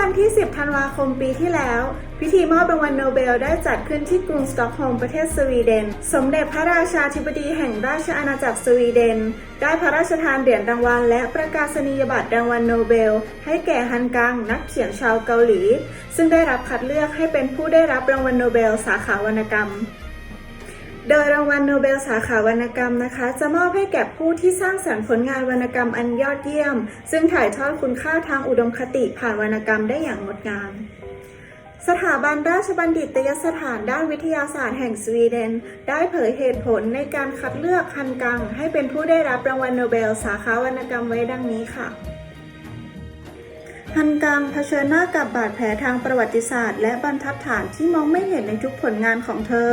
วันที่ 10 ธันวาคมปีที่แล้ว พิธีมอบรางวัลโนเบลได้จัดขึ้นที่กรุงสตอกโฮล์มประเทศสวีเดน สมเด็จพระราชาธิบดีแห่งราชอาณาจักรสวีเดน ได้พระราชทานเหรียญรางวัล และประกาศนียบัตรรางวัลโนเบล ให้แก่ฮันกัง นักเขียนชาวเกาหลี ซึ่งได้รับคัดเลือกให้เป็นผู้ได้รับรางวัลโนเบล สาขาวรรณกรรม โดยรางวัลโนเบลสาขาวรรณกรรมนะคะ จะมอบให้แก่ผู้ที่สร้างสรรค์ผลงานวรรณกรรมอันยอดเยี่ยม ซึ่งถ่ายทอดคุณค่าทางอุดมคติผ่านวรรณกรรมได้อย่างงดงามสถาบันราชบัณฑิตยสถานด้านวิทยาศาสตร์แห่งสวีเดน ได้เผยเหตุผลในการคัดเลือกฮันกัง ให้เป็นผู้ได้รับรางวัลโนเบล สาขาวรรณกรรมไว้ดังนี้ค่ะ ฮันกังเผชิญหน้ากับบาดแผลทางประวัติศาสตร์ และบรรทัดฐานที่มองไม่เห็นในทุกผลงานของเธอ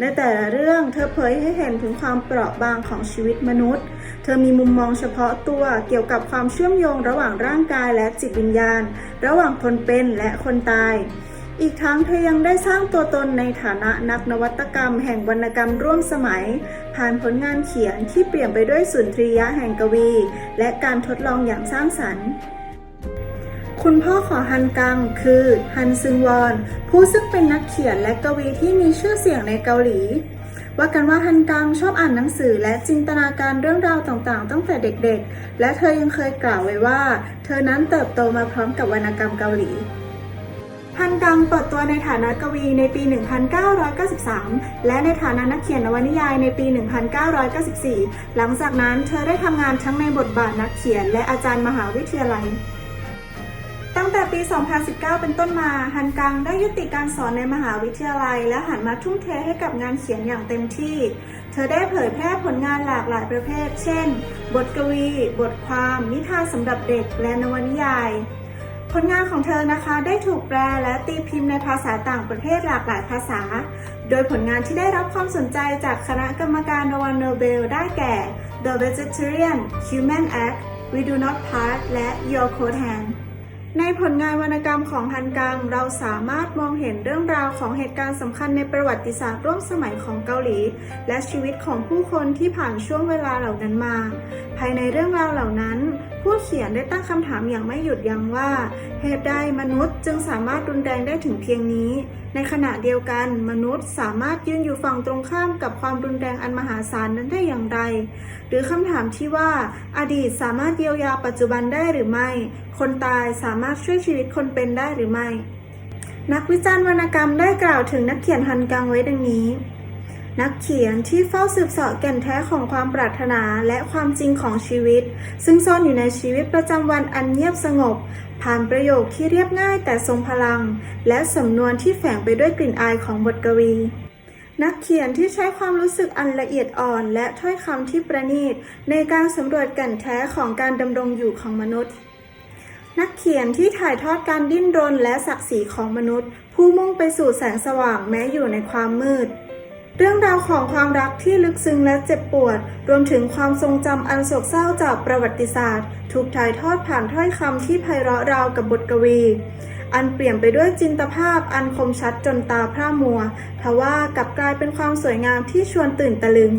ในแต่ละเรื่องเธอเผยให้เห็นถึงความเปราะบางของชีวิตมนุษย์ เธอมีมุมมองเฉพาะตัวเกี่ยวกับความเชื่อมโยงระหว่างร่างกายและจิตวิญญาณ ระหว่างคนเป็นและคนตาย อีกทั้งเธอยังได้สร้างตัวตนในฐานะนักนวัตกรรม แห่งวรรณกรรมร่วมสมัย ผ่านผลงานเขียนที่เปลี่ยนไปด้วยสุนทรียะแห่งกวี และการทดลองอย่างสร้างสรรค์ คุณพ่อของฮันกังคือ ฮันซึงวอน ผู้ซึ่งเป็นนักเขียนและกวีที่มีชื่อเสียงในเกาหลี ว่ากันว่าฮันกังชอบอ่านหนังสือและจินตนาการเรื่องราวต่างๆ ตั้งแต่เด็กๆ และเธอยังเคยกล่าวไว้ว่า เธอนั้นเติบโตมาพร้อมกับวรรณกรรมเกาหลีฮันกังเปิดตัวในฐานะกวีในปี 1993 และในฐานะนักเขียนนวนิยายในปี 1994 หลังจากนั้นเธอได้ทำงานทั้งในบทบาทนักเขียนและอาจารย์มหาวิทยาลัย แต่ปี 2019 เป็นต้นมาฮันกังได้ยุติการสอนในมหาวิทยาลัย และหันมาทุ่มเทให้กับงานเขียนอย่างเต็มที่ เธอได้เผยแพร่ผลงานหลากหลายประเภท เช่น บทกวี บทความ นิทานสำหรับเด็ก และนวนิยาย ผลงานของเธอนะคะได้ถูกแปลและตีพิมพ์ในภาษาต่างประเทศหลากหลายภาษา โดยผลงานที่ได้รับความสนใจจากคณะกรรมการรางวัลโนเบลได้แก่ The Vegetarian Human Act We Do Not Part และ Your Coat Hand ในผลงานวรรณกรรมของฮันกัง เราสามารถมองเห็นเรื่องราวของเหตุการณ์สำคัญในประวัติศาสตร์ร่วมสมัยของเกาหลี และชีวิตของผู้คนที่ผ่านช่วงเวลาเหล่านั้นมา ภายในเรื่องราวเหล่านั้น ผู้เขียนได้ตั้งคำถามอย่างไม่หยุดยั้งว่า เหตุใดมนุษย์จึงสามารถรุนแรงได้ถึงเพียงนี้ ในขณะเดียวกันมนุษย์สามารถยืนอยู่ฝั่งตรงข้ามกับความรุนแรงอันมหาศาลนั้นได้อย่างไร หรือคำถามที่ว่า อดีตสามารถเยียวยาปัจจุบันได้หรือไม่ คนตายสามารถช่วยชีวิตคนเป็นได้หรือไม่ นักวิจารณ์วรรณกรรมได้กล่าวถึงนักเขียนฮันกังไว้ดังนี้ นักเขียนที่เฝ้าสืบเสาะแก่นแท้ของความปรารถนาและความจริงของชีวิต ซึ่งซ่อนอยู่ในชีวิตประจำวันอันเงียบสงบ ผ่านประโยคที่เรียบง่ายแต่ทรงพลัง และสำนวนที่แฝงไปด้วยกลิ่นอายของบทกวี นักเขียนที่ใช้ความรู้สึกอันละเอียดอ่อนและถ้อยคำที่ประณีต ในการสำรวจแก่นแท้ของการดำรงอยู่ของมนุษย์นักเขียนที่ถ่ายทอดการดิ้นรนและศักดิ์ศรีของมนุษย์ ผู้มุ่งไปสู่แสงสว่างแม้อยู่ในความมืด เรื่องราวของความรักที่ลึกซึ้งและเจ็บปวด รวมถึงความทรงจำอันโศกเศร้าจากประวัติศาสตร์ ถูกถ่ายทอดผ่านถ้อยคำที่ไพเราะราวกับบทกวี อันเปลี่ยนไปด้วยจินตภาพอันคมชัดจนตาพร่ามัวทว่ากลับกลายเป็นความสวยงามที่ชวนตื่นตะลึง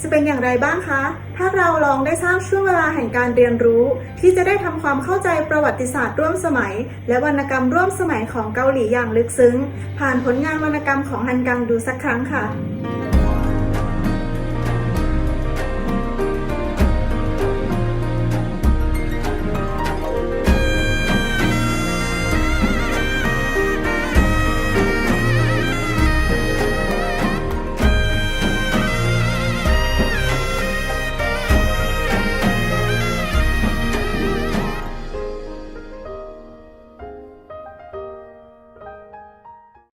จะเป็นอย่างไรบ้างคะ ถ้าเราลองได้สร้างช่วงเวลาแห่งการเรียนรู้ ที่จะได้ทำความเข้าใจประวัติศาสตร์ร่วมสมัย และวรรณกรรมร่วมสมัยของเกาหลีอย่างลึกซึ้ง ผ่านผลงานวรรณกรรมของฮันกังดูสักครั้งค่ะ